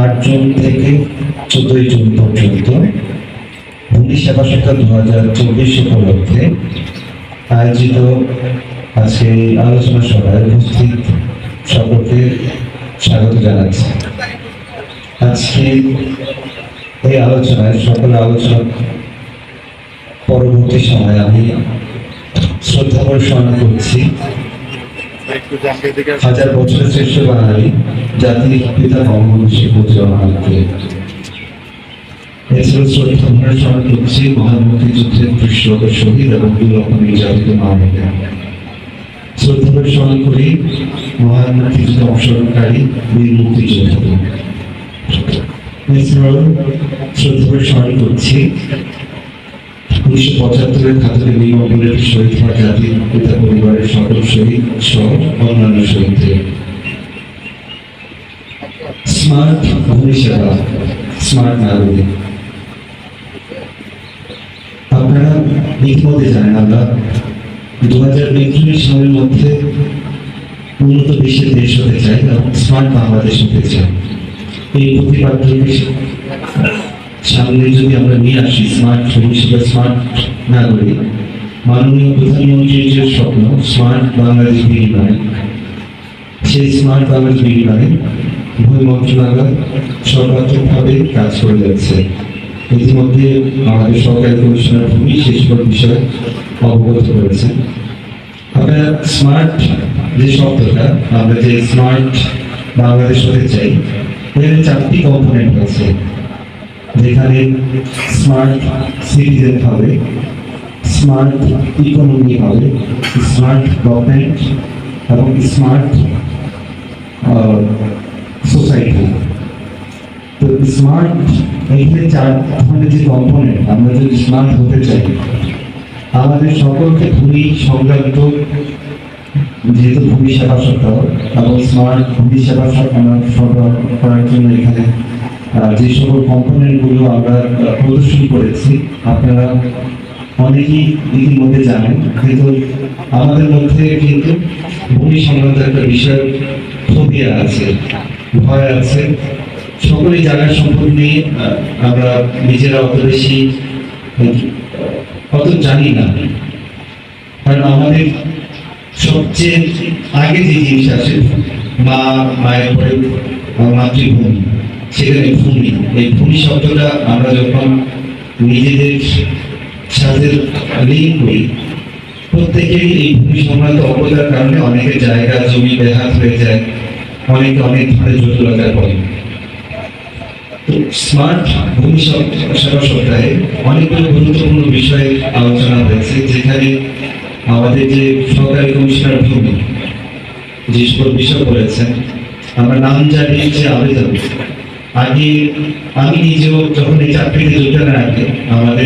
আট জুন থেকে চোদ্দই জুন পর্যন্ত। ভূমি সেবা সপ্তাহ দু হাজার চব্বিশ উপলক্ষে আয়োজিত আজকে এই আলোচনা সভায় উপস্থিত সকলকে স্বাগত জানাচ্ছি। আজকে এই আলোচনায় সকল আলোচনা পরবর্তী সময় আমি শ্রদ্ধা স্মরণ করছি। হাজার বছরের শ্রেষ্ঠ বাঙালি। জাতির পিতা বঙ্গবন্ধু শেখ মুজিবুর রহমানকে শহীদ এবং এছাড়াও উনিশশো পঁচাত্তরের শহীদ হওয়া জাতির পিতা পরিবারের সকল শহীদ সহ অন্যান্য শহীদদের। স্মার্ট সেবা স্মার্ট নাগরিক আপনারা ইতিমধ্যে জানেন আমরা। দু হাজার একচল্লিশ সালের মধ্যে উন্নত বিশ্বের দেশ হতে চাই এবং স্মার্ট বাংলাদেশ হতে চাই। এই প্রতিপাদ্যকে সামনে যদি আমরা নিয়ে আসি স্মার্ট ভবিষ্যতে স্মার্ট নাগরিক মাননীয় প্রধানমন্ত্রীর যে স্বপ্ন স্মার্ট বাংলাদেশ বিনিময় সেই স্মার্ট বাংলাদেশ বিনিময়ে ভূমি মন্ত্রণালয় সর্বাত্মকভাবে কাজ করে যাচ্ছে। ইতিমধ্যে আমাদের সরকারি কমিশনার ভূমি সকল বিষয়ে অবগত করেছেন। আপনারা স্মার্ট যে শব্দটা, আমরা যে স্মার্ট বাংলাদেশ হতে চাই, এর চারটি কম্পোনেন্ট আছে। যেখানে স্মার্ট সিটিজেন হবে স্মার্ট ইকোনমি হবে স্মার্ট গভর্নমেন্ট এবং স্মার্ট স্মার্ট এইখানে চার ধরনের যে কম্পোনেন্ট আমরা যদি স্মার্ট হতে চাই, আমাদের সকলকে ভূমি সংক্রান্ত, যেহেতু ভূমি সেবা সপ্তাহ এবং স্মার্ট ভূমি সেবা সরবরাহ করার জন্য এখানে যে সকল কম্পোনেন্টগুলো আমরা প্রদর্শন করেছি, আপনারা অনেকেই ইতিমধ্যে জানেন, কিন্তু আমাদের মধ্যে কিন্তু ভূমি সংক্রান্ত একটা বিষয়, ফোবিয়া আছে, ভয় আছে সকলেই জায়গার সম্পদ নিয়ে আমরা নিজেরা অত বেশি অত জানি না। কারণ আমাদের সবচেয়ে আগে যে জিনিস আছে, মা, মায়ের পরে মাতৃভূমি সেখানে ভূমি। এই ভূমি শব্দটা আমরা যখন নিজেদের সাথে লিঙ্ক করি প্রত্যেকেই এই ভূমি সংক্রান্ত অবদার কারণে অনেকের জায়গা, জমি বেহাত হয়ে যায়, অনেকে অনেক ধরনের জটিলতায় পড়ে স্মার্ট ভূমি সেবা সপ্তাহে অনেকগুলো গুরুত্বপূর্ণ বিষয়ে আলোচনা হয়েছে, যেখানে আমাদের যে সরকারি কমিশনার ভূমি যে সকল বিষয় বলেছেন, আমরা নাম জানি যে আবেদন, আগে আমি নিজেও যখন এই চাকরিতে যোগদানের আগে আমাদের